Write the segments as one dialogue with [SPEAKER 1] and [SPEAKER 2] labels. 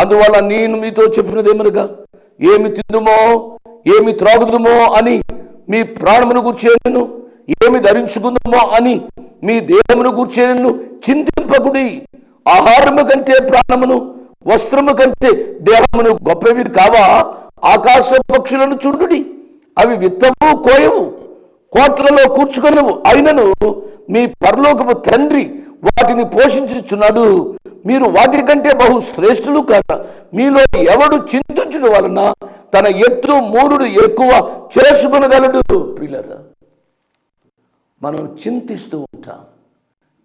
[SPEAKER 1] అందువల్ల నేను మీతో చెప్పినదేమనగా ఏమి తిందుమో ఏమి త్రాగుదుమో అని మీ ప్రాణమును కూర్చేను ఏమి ధరించుకుందామో అని మీ దేహమును కూర్చేను చింతింపకుడి ఆహారము కంటే ప్రాణమును వస్త్రము కంటే దేహమును గొప్పవి కావా? ఆకాశ పక్షులను చూడుడి అవి విత్తము కోయవు కోట్లలో కూర్చుకొనవు. అయినను మీ పరలోకపు తండ్రి వాటిని పోషించుచున్నాడు. మీరు వాటి కంటే బహు శ్రేష్ఠులు కాక మీలో ఎవడు చింతించుడు వలన తన ఎత్తు మూరుడు ఎక్కువ చేసుకునగలడు పిల్లరా మనం చింతిస్తూ ఉంటాం.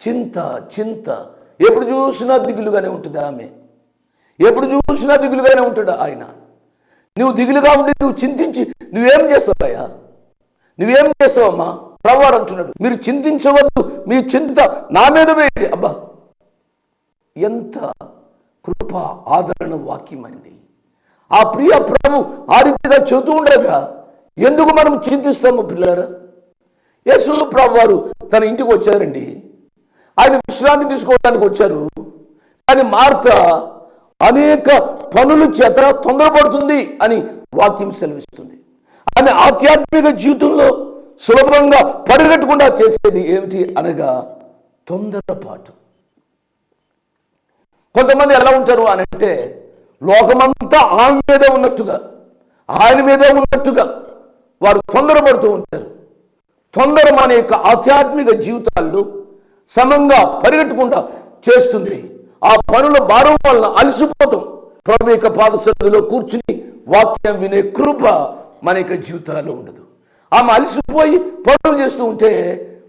[SPEAKER 1] చింత చింత. ఎప్పుడు చూసినా దిగులుగానే ఉంటుంది ఆమె. ఎప్పుడు చూసినా దిగులుగానే ఉంటాడు ఆయన. నువ్వు దిగులుగా ఉండి నువ్వు చింతించి నువ్వేం చేస్తావయ్యా నువ్వేం చేస్తావమ్మా? ప్రవాడు అంటున్నాడు మీరు చింతించవద్దు మీ చింత నా మీద వేయండి. అబ్బా ఎంత కృప ఆదరణ వాక్యమండి ఆ ప్రియ ప్రభు ఆ రీతిగా చెబుతూ ఉండగా ఎందుకు మనం చింతిస్తాము పిల్లరా? యేసు ప్రభు వారు తన ఇంటికి వచ్చారండి. ఆయన విశ్రాంతి తీసుకోవడానికి వచ్చారు. కానీ మార్త అనేక పనుల చేత తొందరపడుతుంది అని వాక్యం సెలవిస్తుంది. ఆమె ఆధ్యాత్మిక జీవితంలో సులభంగా పరిగెట్టకుండా చేసేది ఏమిటి అనగా తొందరపాటు. కొంతమంది ఎలా ఉంటారు అని అంటే లోకమంతా ఆమె మీదే ఉన్నట్టుగా ఆయన మీదే ఉన్నట్టుగా వారు తొందరపడుతూ ఉంటారు. తొందర మన యొక్క ఆధ్యాత్మిక జీవితాల్లో సమంగా పరిగెట్టుకుంటా చేస్తుంది. ఆ పనుల భారం వలన అలసిపోతాం. ప్రభు యొక్క పాదశలో కూర్చుని వాక్యం వినే కృప మన యొక్క జీవితాల్లో ఉండదు. ఆమె అలసిపోయి పనులు చేస్తూ ఉంటే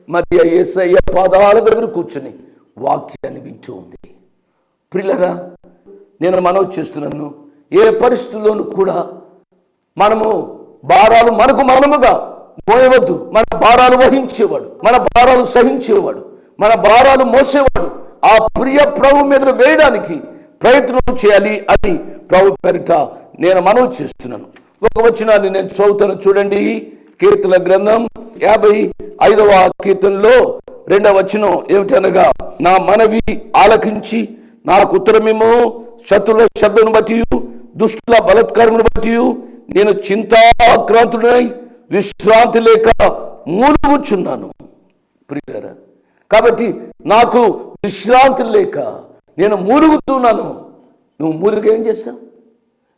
[SPEAKER 1] మరి ఏసయ్య యేసయ్య పాదాల దగ్గర కూర్చుని వాక్యాన్ని వింటూ ఉంది. ప్రిల్లరా నేను మనవి చేస్తున్నాను. ఏ పరిస్థితుల్లోనూ కూడా మనము భారాలు మనకు మనముగా మోయవద్దు. మన భారాలు వహించేవాడు మన భారాలు సహించేవాడు మన భారాలు మోసేవాడు. ఆ ప్రియ ప్రభు మీద వేయడానికి ప్రయత్నం చేయాలి అని ప్రభు పేరిట నేను మనవి చేస్తున్నాను. ఒక వచనాన్ని నేను చదువుతాను చూడండి. కీర్తన గ్రంథం యాభై ఐదవ కీర్తనలో రెండవ వచనం ఏమిటనగా నా మనవి ఆలకించి నాకు ఉత్తరమేమో శత్రుల శబ్దను బట్టి దుష్టుల బలత్కారమును బట్టి నేను చింతాక్రాంతుడై విశ్రాంతి లేక మూలుగుచున్నాను. ప్రియారా కాబట్టి నాకు విశ్రాంతి లేక నేను మూలుగుతున్నాను. నువ్వు మూలుగు ఏం చేస్తావు?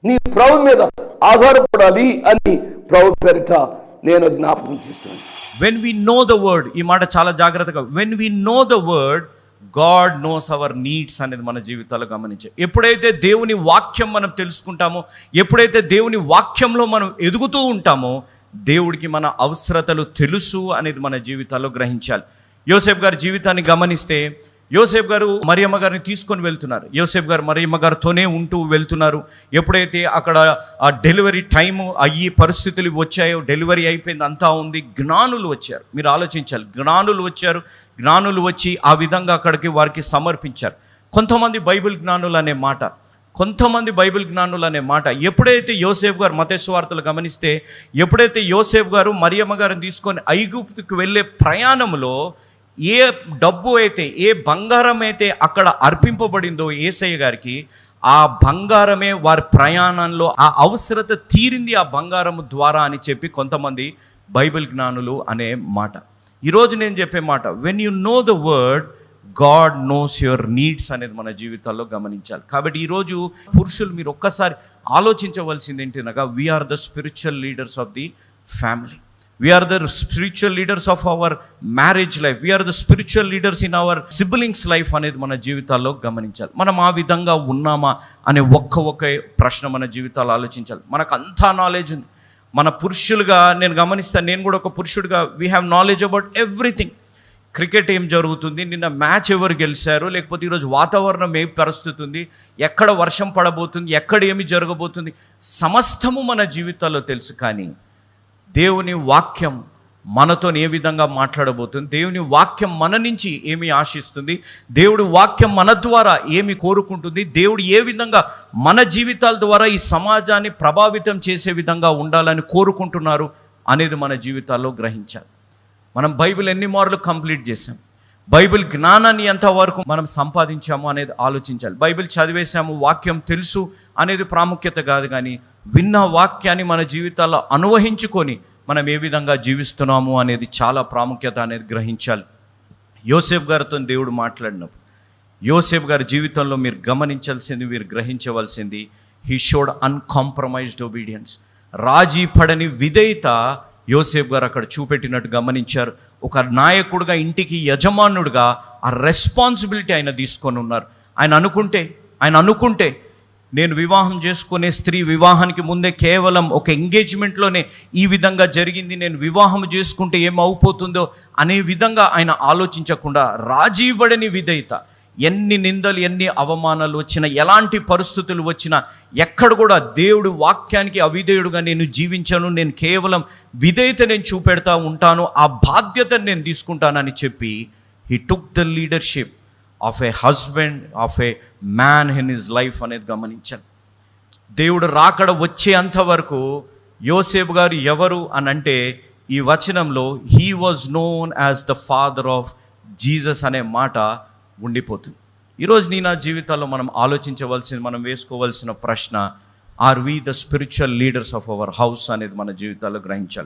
[SPEAKER 1] నీ ప్రభు మీద ఆధారపడాలి అని ప్రభు పేరిట నేను జ్ఞాపకం చేస్తాను
[SPEAKER 2] when we know the word ఈ మాట చాలా జాగ్రత్తగా when we know the word God knows our needs అనేది మన జీవితాల్లో గమనించే. ఎప్పుడైతే దేవుని వాక్యం మనం తెలుసుకుంటామో ఎప్పుడైతే దేవుని వాక్యంలో మనం ఎదుగుతూ ఉంటామో దేవుడికి మన అవసరతలు తెలుసు అనేది మన జీవితాల్లో గ్రహించాలి. యోసేఫ్ గారి జీవితాన్ని గమనిస్తే యోసేఫ్ గారు మరియమ్మ గారిని తీసుకొని వెళ్తున్నారు. యోసేఫ్ గారు మరియమ్మ గారితోనే ఉంటూ వెళ్తున్నారు. ఎప్పుడైతే అక్కడ ఆ డెలివరీ టైము అయ్యి పరిస్థితులు వచ్చాయో డెలివరీ అయిపోయింది అంతా ఉంది జ్ఞానులు వచ్చారు. మీరు ఆలోచించాలి జ్ఞానులు వచ్చారు జ్ఞానులు వచ్చి ఆ విధంగా అక్కడికి వారికి సమర్పించారు. కొంతమంది బైబిల్ జ్ఞానులు అనే మాట కొంతమంది బైబిల్ జ్ఞానులు అనే మాట. ఎప్పుడైతే యోసేఫ్ గారు మతేశ్వార్తలు గమనిస్తే ఎప్పుడైతే యోసేఫ్ గారు మరియమ్మ గారిని తీసుకొని ఐగుప్తుకు వెళ్ళే ప్రయాణంలో ఏ డబ్బు అయితే ఏ బంగారం అయితే అక్కడ అర్పింపబడిందో ఏసయ్య గారికి ఆ బంగారమే వారి ప్రయాణంలో ఆ అవసరత తీరింది ఆ బంగారము ద్వారా అని చెప్పి కొంతమంది బైబిల్ జ్ఞానులు అనే మాట. ఈరోజు నేను చెప్పే మాట when you know the word God knows your needs అనేది మన జీవితాల్లో గమనించాలి. కాబట్టి ఈరోజు పురుషులు మీరు ఒక్కసారి ఆలోచించవలసింది ఏంటనగా we are the spiritual leaders of the family we are the spiritual leaders of our marriage life we are the spiritual leaders in our siblings life అనేది మన జీవితాల్లో గమనించాలి. మనం ఆ విధంగా ఉన్నామా అనే ఒక్క ఒక్క ప్రశ్న మన జీవితాల్లో ఆలోచించాలి. మనకు అంతా నాలెడ్జ్ ఉంది. మన పురుషులుగా నేను గమనిస్తాను నేను కూడా ఒక పురుషుడిగా we have knowledge about everything cricket ఏం జరుగుతుంది? నిన్న మ్యాచ్ ఎవరు గెలిచారు? లేకపోతే ఈరోజు వాతావరణం ఏ పరిస్థితి ఉంది ఎక్కడ వర్షం పడబోతుంది? ఎక్కడ ఏమి జరగబోతుంది? సమస్తము మన జీవితాల్లో తెలుసు కానీ దేవుని వాక్యం మనతో ఏ విధంగా మాట్లాడబోతుంది? దేవుని వాక్యం మన నుంచి ఏమి ఆశిస్తుంది? దేవుడు వాక్యం మన ద్వారా ఏమి కోరుకుంటుంది? దేవుడు ఏ విధంగా మన జీవితాల ద్వారా ఈ సమాజాన్ని ప్రభావితం చేసే విధంగా ఉండాలని కోరుకుంటున్నారు అనేది మన జీవితాల్లో గ్రహించాలి. మనం బైబిల్ ఎన్ని మార్లు కంప్లీట్ చేసాం బైబిల్ జ్ఞానాన్ని ఎంతవరకు మనం సంపాదించాము అనేది ఆలోచించాలి. బైబిల్ చదివేశాము వాక్యం తెలుసు అనేది ప్రాముఖ్యత కాదు కానీ విన్న వాక్యాన్ని మన జీవితాల్లో అనువహించుకొని మనం ఏ విధంగా జీవిస్తున్నాము అనేది చాలా ప్రాముఖ్యత అనేది గ్రహించాలి. యోసేఫ్ గారితో దేవుడు మాట్లాడినప్పుడు యోసేఫ్ గారి జీవితంలో మీరు గమనించాల్సింది మీరు గ్రహించవలసింది హీ షోడ్ అన్కాంప్రమైజ్డ్ ఒబీడియన్స్ రాజీ పడని విధేయత యోసేఫ్ గారు అక్కడ చూపెట్టినట్టు గమనించారు. ఒక నాయకుడుగా ఇంటికి యజమానుడిగా ఆ రెస్పాన్సిబిలిటీ ఆయన తీసుకొని ఉన్నారు. ఆయన అనుకుంటే ఆయన అనుకుంటే నేను వివాహం చేసుకునే స్త్రీ వివాహానికి ముందే కేవలం ఒక ఎంగేజ్మెంట్లోనే ఈ విధంగా జరిగింది. నేను వివాహం చేసుకుంటే ఏమవుపోతుందో అనే విధంగా ఆయన ఆలోచించకుండా రాజీబడని విధేయత. ఎన్ని నిందలు ఎన్ని అవమానాలు వచ్చినా ఎలాంటి పరిస్థితులు వచ్చినా ఎక్కడ కూడా దేవుడు వాక్యానికి అవిధేయుడుగా నేను జీవించాను నేను కేవలం విధేయత నేను చూపెడతా ఉంటాను ఆ బాధ్యతను నేను తీసుకుంటానని చెప్పి he took the leadership of a husband of a man in his life అనేది గమనించాను దేవుడు రాకడ వచ్చేంత వరకు యోసేపు గారు ఎవరు అని అంటే ఈ వచనంలో he was known as the father of Jesus అనే మాట ఉండిపోతుంది. ఈరోజు నీ నా జీవితాల్లో మనం ఆలోచించవలసింది మనం వేసుకోవాల్సిన ప్రశ్న are we the spiritual leaders of our house అనేది మన జీవితాల్లో గ్రహించాలి.